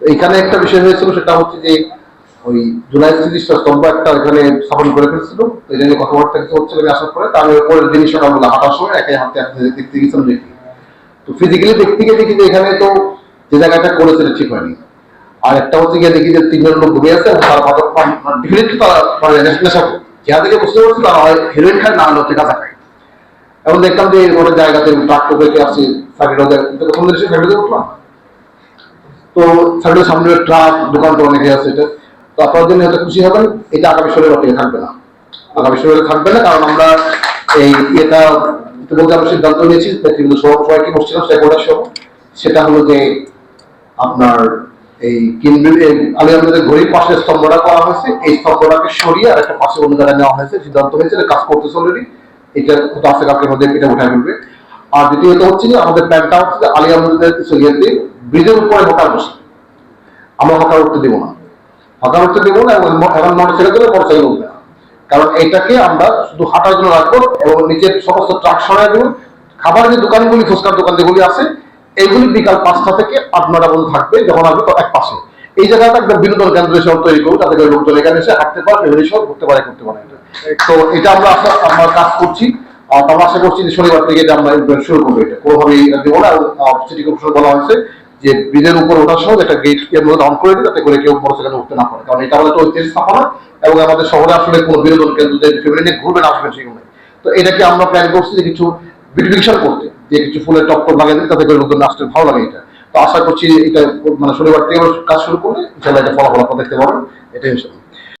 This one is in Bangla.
এখানে একটা বিষয় হয়েছিল, সেটা হচ্ছে যে ওই জুলাই তিরিশটা স্তম্ভ একটা এখানে স্থাপন করে ফেলছিল। তো এই জন্য কথাবার্তা কিছু হচ্ছে আমি আসার পরে তার পরের দিনই হাঁটার সময় হাঁটতে হাঁটতে দেখতে গেছিলাম দেখি তো ফিজিক্যালি দেখতে গিয়ে দেখি যে এখানে তো যে জায়গাটা করেছে ঠিক হয়নি। আর একটা হচ্ছে গিয়ে দেখি যে তিনজন লোক ঘুমিয়ে আছে এবং তারা ডিফিনেটলি তারা মানে নেশা বুঝতে পারছি তারা হয় হেরোইন খায় না হলে হচ্ছে গাঁজা খায়। এবং দেখলাম যে এরকম জায়গাতে ট্রাক্টর বেঁকে আসছে ফ্যাক্টরি প্রথম এসে ফ্যাক্টরিতে উঠলাম। তো ফ্যাক্টরির সামনে ট্রাক, দোকান তো অনেকে আছে এটা। তো আপনার জন্য হয়তো খুশি হবেন, এটা আগামী ষোলোর অপেক্ষা থাকবে না। আগামী ষোলোর থাকবে না, কারণ আমরা এই এটা ইতিমধ্যে আমরা সিদ্ধান্ত নিয়েছি কিন্তু সবাইকে বসছিলাম স্টেকহোল্ডার সহ সেটা হলো যে আপনার এই কেন্দ্রীয় আলী আমাদের ঘড়ির পাশে স্তম্ভটা করা হয়েছে। এই স্তম্ভটাকে সরিয়ে আর একটা পাশে অন্য জায়গায় নেওয়া হয়েছে, সিদ্ধান্ত হয়েছে কাজ করতেছে অলরেডি এটা আজকে কালকের মধ্যে এটা উঠায় ফেলবে। আর দ্বিতীয়ত হচ্ছে যে আমাদের প্ল্যানটা হচ্ছে যে আলী আমাদের ইয়েতে ব্রিজের উপরে হকার বসে। আমরা হকার উঠতে দেবো না। হকার উঠতে দেবো না এবং এখন মোটরসাইকেল দেবে মোটরসাইকেল উঠবে না। কারণ এটাকে আমরা শুধু হাঁটার জন্য রাখব এবং নিচের সমস্ত ট্রাক সরাই দেবো। খাবারের যে দোকানগুলি, ফুচকার দোকান যেগুলি আছে এইগুলি বিকাল পাঁচটা থেকে আট নটা পর্যন্ত থাকবে, যখন আসবে এক পাশে। এই জায়গাটা একদম বিনোদন কেন্দ্র হিসেবে তৈরি করব তাতে লোকজন এখানে এসে হাঁটতে পারে ফ্যামিলি সহ ঘুরতে পারে করতে পারে। তো এটা আমরা আমরা কাজ করছি। আমরা আশা করছি যে শনিবার থেকে এটা আমরা শুরু করব। এটা দেবো না। সিটি বলা হয়েছে যে ব্রিজের উপর ওঠার সময় একটা গেট অন করে দিই যাতে করে কেউ উঠতে না পারে। কারণ এটা আমাদের স্থাপনা এবং আমাদের শহরে আসলে কোনো বিনোদন কেন্দ্র নিয়ে ঘুরবেন, আসবেন সেগুলো তো এটাকে আমরা প্ল্যান করছি যে কিছু করতে, যে কিছু ফুলের টপ টপ দিই তাতে করে লোকজন আসতে ভালো লাগে এটা। তো আশা করছি এটা মানে শনিবার থেকে কাজ শুরু করলে ইনশাল্লাহ এটা ফলাফল আপনারা দেখতে পাবেন। এটাই হচ্ছে